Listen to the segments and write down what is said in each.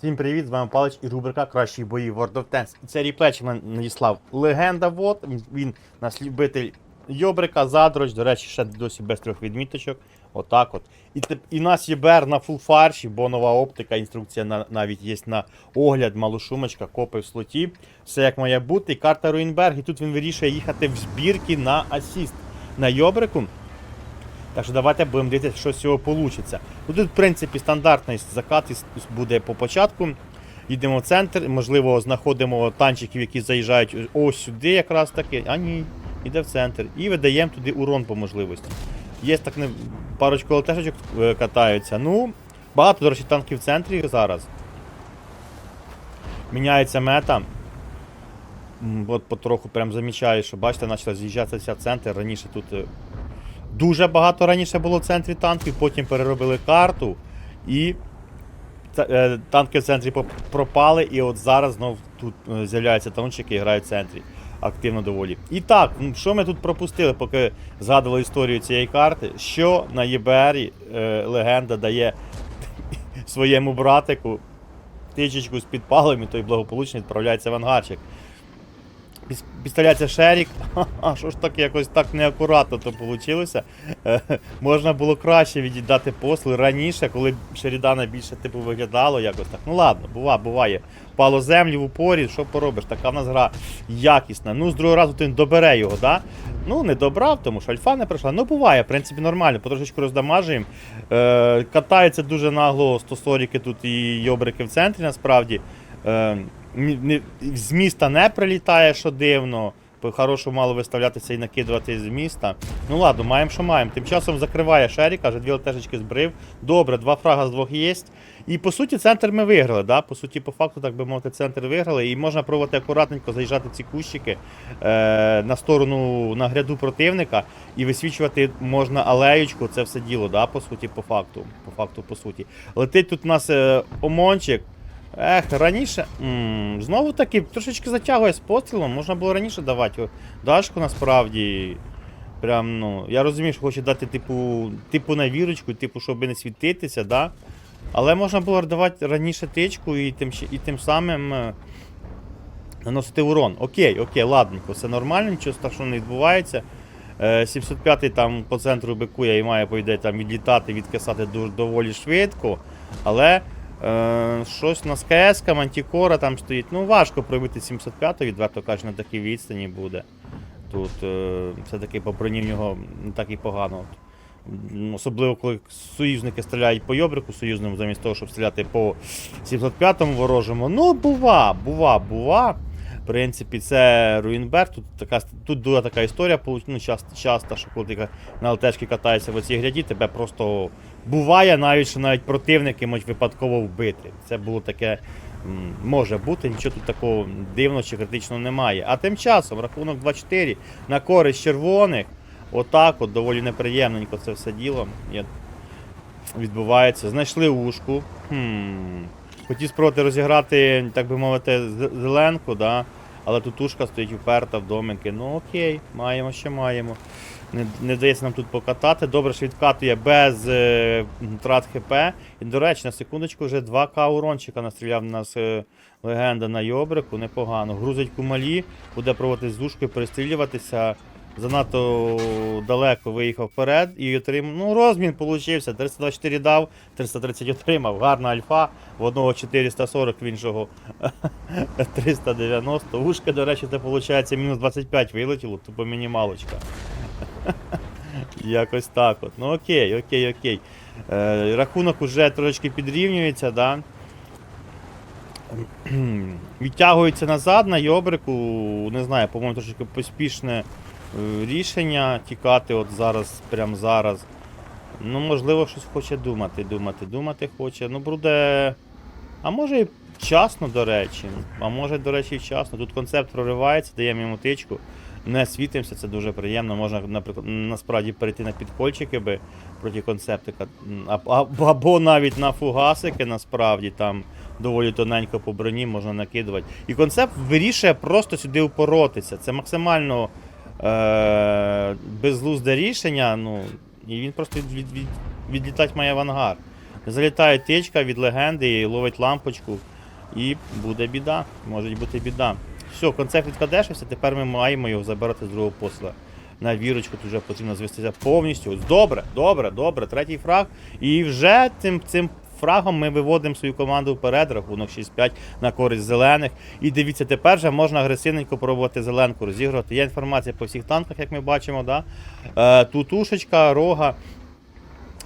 Всім привіт, з вами Палич і рубрика Кращі бої World of Tanks. І це ріплеч мене надіслав легенда ВОД. Він, наш любитель Йобрика, Задроч, до речі, ще досі без трьох відміточок. Отак от. І, і нас є БР на фул фарші, бо нова оптика, інструкція на, навіть є на огляд, малошумочка, копи в слоті. Все як має бути. І карта Руїнберг, і тут він вирішує їхати в збірки на асіст на Йобрику. Так що давайте будемо дивитися, що з цього вийде. Ну, тут, в принципі, стандартний закат буде по початку. Їдемо в центр, можливо, знаходимо танчиків, які заїжджають ось сюди, якраз таки. А ні, йде в центр. І видаємо туди урон по можливості. Є так не парочку ЛТшечок е, катаються. Ну, багато, до речі, танків в центрі зараз. Міняється мета. От потроху прям замічаю, що бачите, почала з'їжджатися в центр. Раніше тут е, Дуже багато раніше було в центрі танків, потім переробили карту і е, танки в центрі пропали, і от зараз знов тут е, з'являються танчики і грають в центрі. Активно доволі. І так, що ми тут пропустили, поки згадували історію цієї карти, що на ЄБРі е, легенда дає своєму братику тичечку з підпалом, і той благополучно відправляється в ангарчик. Підставляється Шерік. А що ж так якось так неакуратно то вийшло. Е, можна було краще віддати посли раніше, коли Шерідана більше типу виглядало якось так. Ну ладно, бува, буває. Пало землі в упорі, що поробиш? Така в нас гра якісна. Ну, з другого разу ти добере його, да? Ну, не добрав, тому що альфа не пройшла. Ну, буває, в принципі, нормально, потрошечку роздамажуємо. Е, катаються дуже нагло стосоріки тут і йобрики в центрі, насправді. Е, з міста не прилітає, що дивно. По-хорошому мало виставлятися і накидувати з міста. Ну ладно, маємо, що маємо. Тим часом закриває Шерік, каже, дві летешечки збрив. Добре, два фрага з двох є. І по суті, центр ми виграли. Да? По суті, по факту, так би мовити, центр виграли. І можна пробувати акуратненько заїжджати ці кущики е, на сторону на гряду противника і висвічувати можна алеючку, це все діло, да? по суті, по факту. По факту, по суті. Летить тут у нас е, омончик. Ех, раніше. м, знову таки трошечки затягує з пострілом, можна було раніше давати. Дашку насправді. Прям, ну, я розумію, що хоче дати типу, типу на вірочку, типу, щоб не світитися, да? Але можна було давати раніше тичку і тим, і тим самим е, наносити урон. Окей, окей, ладненько, все нормально, нічого страшного не відбувається. Е, 705 там по центру бикує і має, по ідеї, там відлітати, відкисати доволі швидко. Але е, щось на СКС, Мантікора там стоїть. Ну, важко пробити 705 відверто кажучи, на такій відстані буде. Тут е, все-таки по броні в нього не так і погано. Особливо, коли союзники стріляють по йобрику союзному, замість того, щоб стріляти по 705-му ворожому. Ну, бува, бува, бува. Принципі, це Руїнберг. Тут така тут була така історія, ну, часто, часто, що коли ти на ЛТшки катаєшся в цій гряді, тебе просто буває навіть, що навіть противники можуть випадково вбити. Це було таке. Може бути, нічого тут такого дивного чи критичного немає. А тим часом рахунок 2-4 на користь червоних. Отак от доволі неприємненько це все діло відбувається. Знайшли ушку. Хм. Хотів спробувати розіграти, так би мовити, зеленку, да? Але тут ушка стоїть вперта в домики. Ну окей, маємо, ще маємо. Не, не вдається нам тут покатати. Добре, що відкатує без е, втрат ХП. І, до речі, на секундочку вже 2К урончика настріляв на нас е, легенда на Йобрику, непогано. Грузить кумалі, буде проводити з душкою, перестрілюватися. Занадто далеко виїхав вперед і отримав. Ну, розмін получився. 324 дав, 330 отримав. Гарна альфа. В одного 440, в іншого 390. Ушки, до речі, це виходить мінус 25 вилетіло, тупо мінімалочка. Якось так от. Ну окей, окей, окей. Е, рахунок уже трошечки підрівнюється, да? Відтягується назад на Йобрику. Не знаю, по-моєму, трошки поспішне рішення тікати от зараз, прямо зараз. Ну, можливо, щось хоче думати, думати, думати хоче. Ну, буде. А може і вчасно, до речі. А може, до речі, вчасно. Тут концепт проривається, даємо йому тичку. Не світимося, це дуже приємно. Можна, наприклад, насправді перейти на підкольчики би проти концептика. Або навіть на фугасики, насправді там доволі тоненько по броні можна накидувати. І концепт вирішує просто сюди упоротися. Це максимально е- безглузде рішення. Ну, і він просто від, від, від, відлітати має в ангар. Залітає тичка від легенди ловить лампочку. І буде біда. Може бути біда. Все, концепт відкадешився, тепер ми маємо його забирати з другого посла. На вірочку тут вже потрібно звестися повністю. Добре, добре, добре. Третій фраг. І вже цим, цим фрагом ми виводимо свою команду вперед, рахунок 6-5 на користь зелених. І дивіться, тепер вже можна агресивненько пробувати зеленку розігрувати. Є інформація по всіх танках, як ми бачимо. Да? Е, тутушечка, рога.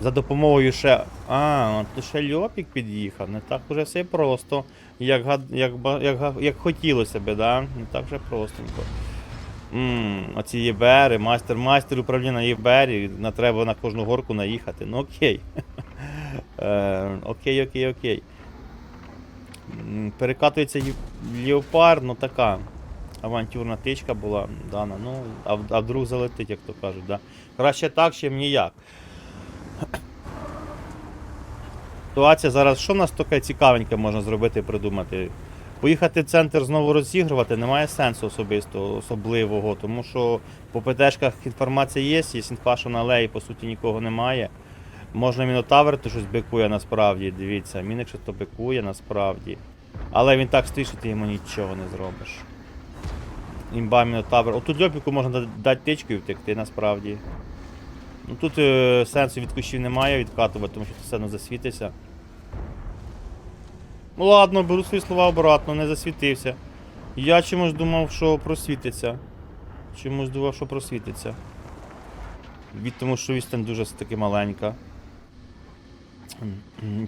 За допомогою ще. А, ще Льопік під'їхав. Не так уже все просто, як, як, як, як хотілося би, да? Не так вже простенько. Ммм, оці ЄБРи, майстер, майстер управління ЄБРі, треба на кожну горку наїхати. Ну окей. Е, окей, окей, окей. Перекатується леопард, ну така авантюрна тичка була дана. Ну, а, а вдруг залетить, як то кажуть, да. Краще так, чим ніяк. Ситуація зараз, що в нас таке цікавеньке можна зробити, придумати? Поїхати в центр знову розігрувати немає сенсу особисто, особливого, тому що по ПТшках інформація є, є інфа, що на алеї, по суті, нікого немає. Можна мінотавр, то щось бикує насправді, дивіться, міник що то бикує насправді. Але він так стоїть, що ти йому нічого не зробиш. Імба мінотавр. Отут льопіку можна дати тичку і втекти насправді. Ну тут е, сенсу від кущів немає відкатувати, тому що це все одно засвітиться. Ну ладно, беру свої слова обратно, не засвітився. Я чомусь думав, що просвітиться. Чомусь думав, що просвітиться. Від тому, що відстань дуже таки маленька.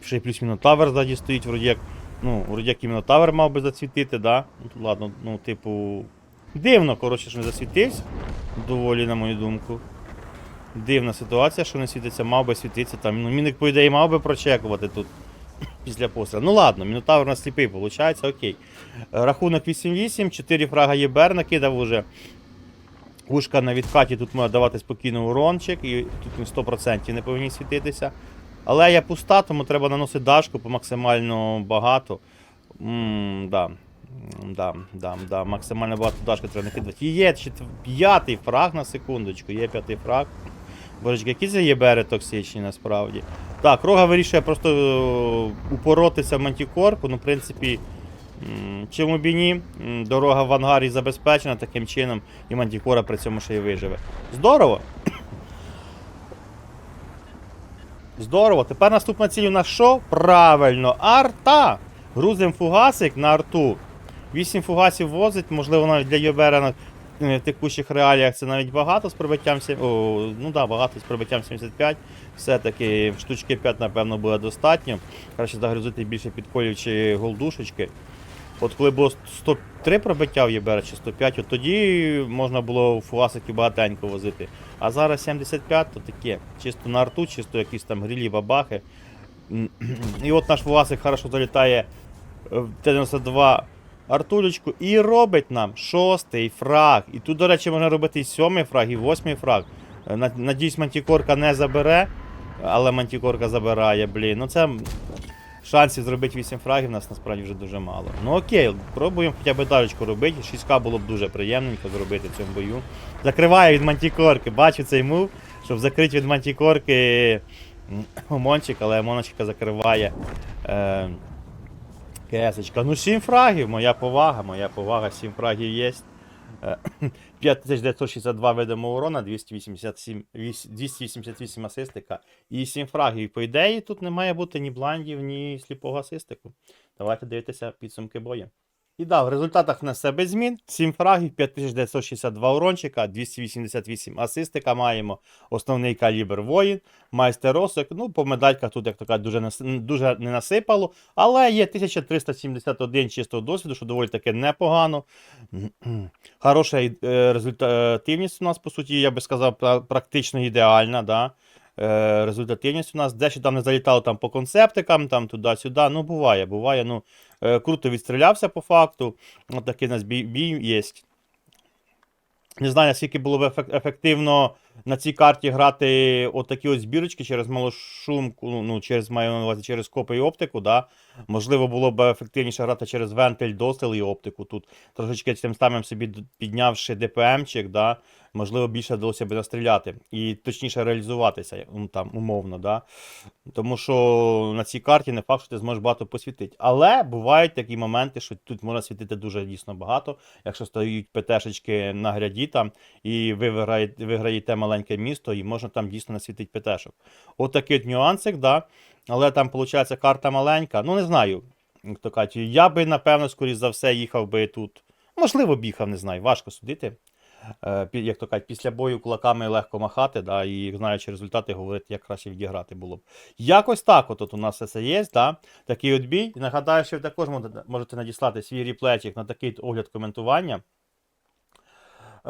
Ще плюс мінотавр ззаді стоїть, вроді як. Ну, вроді як і мінотавр мав би зацвітити, да? Ну, ладно, ну, типу. Дивно, коротше, що не засвітився. Доволі, на мою думку. Дивна ситуація, що не світиться, мав би світитися там. Ну, міник, по ідеї, мав би прочекувати тут після пострілу. Ну ладно, мінотавр на сліпий, виходить, окей. Рахунок 8-8, 4 фрага ЄБР накидав уже. Ушка на відкаті тут може давати спокійно урончик, і тут він 100% не повинні світитися. Але я пуста, тому треба наносити дашку по максимально багато. м да. Да, да, да, максимально багато дашки треба накидати. І є п'ятий фраг на секундочку, є п'ятий фраг. Божечки, які це є бери токсичні насправді. Так, рога вирішує просто е, упоротися в мантікорку, ну, в принципі, чому б і ні. Дорога в ангарі забезпечена таким чином, і мантікора при цьому ще й виживе. Здорово! Здорово. Тепер наступна ціль у нас що? Правильно, арта! Грузим фугасик на арту. Вісім фугасів возить, можливо, навіть для Йобера на е, текущих реаліях це навіть багато з прибиттям сім- О, ну да, багато з прибиттям 75. Все-таки штучки 5, напевно, буде достатньо. Краще загрузити більше підколів чи голдушечки. От коли було 103 пробиття в ЄБР чи 105, от тоді можна було фугасики багатенько возити. А зараз 75, то таке. Чисто на арту, чисто якісь там грілі бабахи. І от наш фугасик хорошо залітає в Т-92 артулечку і робить нам шостий фраг. І тут, до речі, можна робити і сьомий фраг, і восьмий фраг. Е, Надіюсь, мантікорка не забере, але мантікорка забирає, блін. Ну це шансів зробити 8 фрагів у нас насправді вже дуже мало. Ну окей, пробуємо хоча б дальочку робити. 6К було б дуже приємненько зробити в цьому бою. Закриває від мантікорки. Бачу цей мув, щоб закрити від мантікорки м, Омончик, але Омончика закриває. Е, Кесочка. Ну 7 фрагів, моя повага, моя повага, 7 фрагів є. Е, 5962 видимо урона, 287, 288 асистика і 7 фрагів. По ідеї, тут не має бути ні бландів, ні сліпого асистику. Давайте дивитися підсумки бою. І да, в результатах все без змін. 7 фрагів, 5962 урончика, 288 асистика маємо. Основний калібр воїн, майстер росик. Ну, по медальках тут, як то кажуть, дуже, дуже не насипало. Але є 1371 чистого досвіду, що доволі таки непогано. Хороша е, результативність у нас, по суті, я би сказав, практично ідеальна. Да? Е, результативність у нас дещо там не залітало там, по концептикам, там туди-сюди. Ну, буває, буває. Ну, е, круто відстрілявся по факту. От такий у нас бій, бій є. Не знаю, наскільки було б ефективно на цій карті грати отакі от збірочки через малошумку, ну, через маю на увазі через копи і оптику, да? Можливо, було б ефективніше грати через вентиль, достріл і оптику. Тут трошечки тим самим собі піднявши ДПМчик, да, можливо, більше вдалося б настріляти і точніше реалізуватися, ну, там, умовно. Да. Тому що на цій карті не факт, що ти зможеш багато посвітити. Але бувають такі моменти, що тут можна світити дуже дійсно багато, якщо стоїть ПТшечки на гряді там, і ви виграєте маленьке місто, і можна там дійсно насвітити ПТшок. От такий от нюансик, да. Але там, виходить, карта маленька. Ну, не знаю. як то кажуть. Я би, напевно, скоріш за все, їхав би тут. Можливо, б їхав, не знаю, важко судити. Е, як то кажуть, після бою кулаками легко махати, да, і знаючи результати, говорити, як краще відіграти було б. Якось так, от, от у нас все є, да, такий от бій. І нагадаю, що ви також можете, надіслати свій реплечик на такий огляд коментування.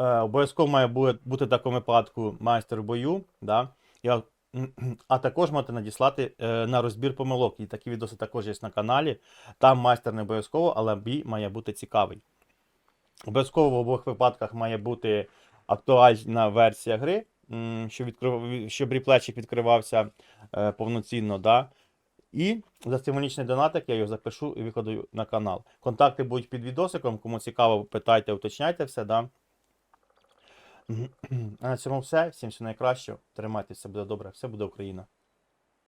Е, обов'язково має бути, в такому випадку майстер бою. Да? Я, а також можете надіслати е, на розбір помилок. І такі відоси також є на каналі. Там майстер не обов'язково, але бій має бути цікавий. Обов'язково в обох випадках має бути актуальна версія гри, щоб, відкрив... щоб ріплечик відкривався е, повноцінно. Да? І за символічний донатик я його запишу і викладу на канал. Контакти будуть під відосиком. Кому цікаво, питайте, уточняйте все. Да? А на цьому все. Всім все найкращого. Тримайтеся, буде добре, все буде Україна.